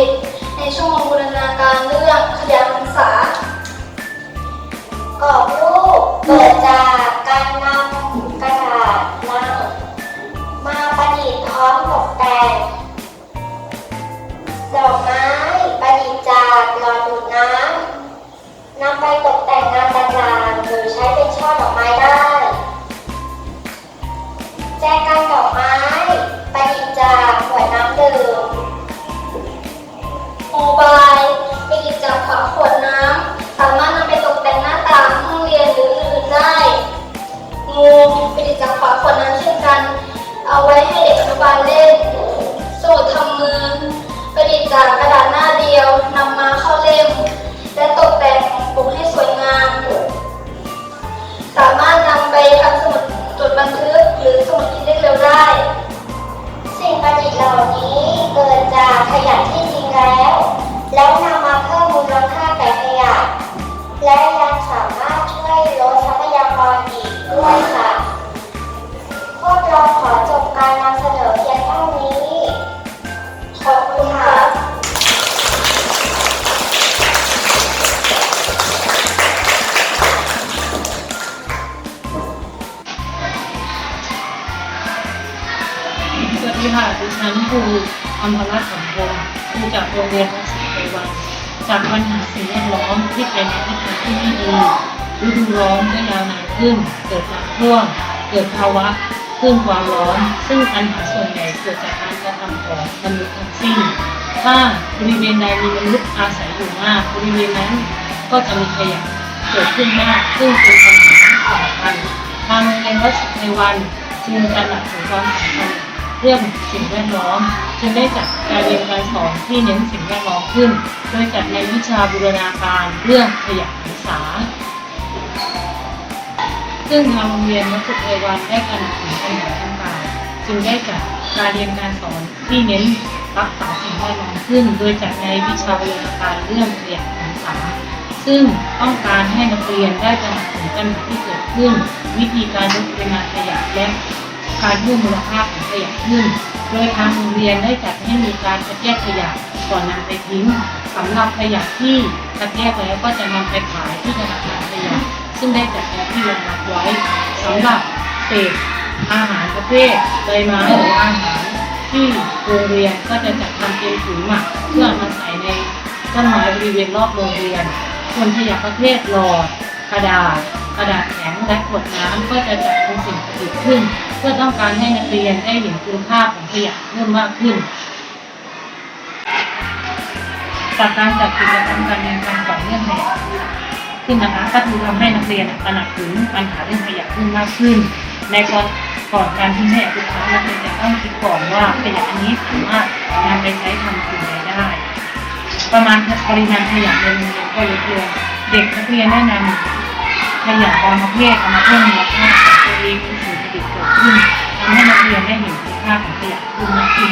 ดิต ในช่วงบูรณาการเรื่องขยะหันษากรอบรูปเกิดจากการนำกระดาษลังมาประดิษฐ์พร้อมตกแต่ง เค่ะดิฉันครูอมรรัตน์สมพงศ์ครูจากโรงเรียนวัดศรีไพวันจากปัญหาสิ่งแวดล้อมที่เป็นในทิศทางที่ไม่ดีฤดูร้อนก็ยาวนานขึ้น เกิดน้ำท่วมเกิดภาวะคลื่นความร้อน ซึ่งปัญหาส่วนใหญ่เกิดจากการกระทำของมนุษย์ทั้งสิ้น ถ้าบริเวณใดมีมนุษย์อาศัยอยู่มากบริเวณนั้นก็จะมีขยะเกิดขึ้นมาก ซึ่งเป็นปัญหาที่สำคัญทางโรงเรียนวัดศรีไพวันจึงตระหนักถึงความสำคัญ เรื่องสิ่งแวดล้อมจึงได้จัดการเรียนการสอนที่เน้นสิ่งแวดล้อมขึ้น โดยจัดในวิชาบูรณาการเรื่องขยะหันษา ซึ่งทางโรงเรียนวัดสุเทวันได้การนำถึงปัญหาต่างๆจึงได้จัดการเรียนการสอนที่เน้นรักษาสิ่งแวดล้อมขึ้น โดยจัดในวิชาบูรณาการเรื่องขยะหันษาซึ่งต้องการให้นักเรียนได้ตระหนักถึงปัญหาที่เกิดขึ้น วิธีการลดปริมาณขยะและ การเพิ่มมูลค่าของขยะขึ้น โดยทางโรงเรียนได้จัดให้มีการคัดแยกขยะก่อนนำไปทิ้งสำหรับขยะที่คัดแยกแล้วก็จะนำไปขายที่ธนาคารขยะ ซึ่งได้จัดเป็นที่รองรับไว้สำหรับเศษอาหารประเภทใบไม้หรืออาหารที่โรงเรียนก็จะจัดทำเป็นถุงหมักเพื่อมาใส่ในต้นไม้บริเวณรอบโรงเรียนส่วนขยะประเภทหลอดกระดาษกระดาษแข็งและขวดน้ำก็จะจัดเป็นสิ่งประดิษฐ์ขึ้น เพื่อต้องการให้นักเรียนได้เห็นคุณค่าของขยะเพิ่มมากขึ้น จากการจัดกิจกรรมการเรียนการสอนเรื่องขยะขึ้นนะคะก็คือทำให้นักเรียนตระหนักถึงปัญหาเรื่องขยะขึ้นมมากขึ้น ในก่อนก่อนการทิ้งขยะทุกครั้งนักเรียนจะต้องคิดก่อนว่าขยะอันนี้สามารถนำไปใช้ทำสิ่งใดได้ ประมาณปริมาณขยะในโรงเรียนก็ลดลงเด็กนักเรียนแนะนำขยะบางประเภทมาเพิ่มมูลค่าของตัวเอง มีสิ่งประดิษฐ์เกิดขึ้นทำให้นักเรียนได้เห็นคุณค่าของขยะเพิ่มมากขึ้น